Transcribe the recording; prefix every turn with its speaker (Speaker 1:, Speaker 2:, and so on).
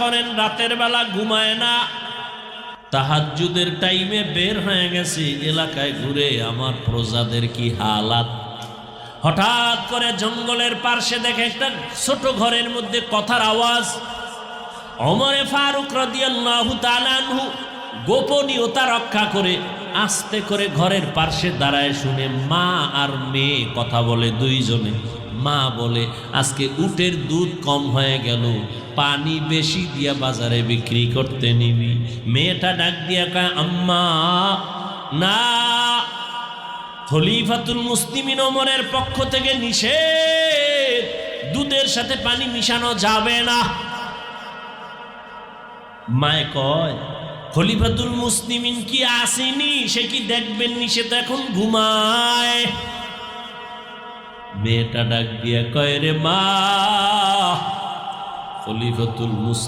Speaker 1: করেন, রাতের বেলা ঘুমায় না। তাহাজ্জুদের টাইমে বের হয়ে গেছে, এলাকায় ঘুরে আমার প্রজাদের কি হালাত? হঠাৎ করে জঙ্গলের পার্শ্বে দেখে একটা ছোট ঘরের মধ্যে কথার আওয়াজ। অমরে ফারুক রাদিয়াল্লাহু তাআলা আনহু গোপনীয়তা রক্ষা করে আস্তে করে ঘরের পার্শ্বে দাঁড়ায় শুনে মা আর মেয়ে কথা বলে দুইজনে। মা বলে, আজকে উটের দুধ কম হয়ে গেল। পানি বেশি দিয়া বাজারে বিক্রি করতে নিবি। মেয়েটা ডাক দিয়া কয়, আম্মা, না। খলিফাতুল মুসলিমিন ওমরের পক্ষ থেকে নিষেধ। দুধের সাথে পানি মিশানো যাবে না। মায় কয়, খলিফাতুল মুসলিমিন কি আসেনি? সে কি দেখবেন নি? সে তো এখন ঘুমায়। মেয়েটা ডাক দিয়া কয়, রে মা খলিফাতুল মুসলিম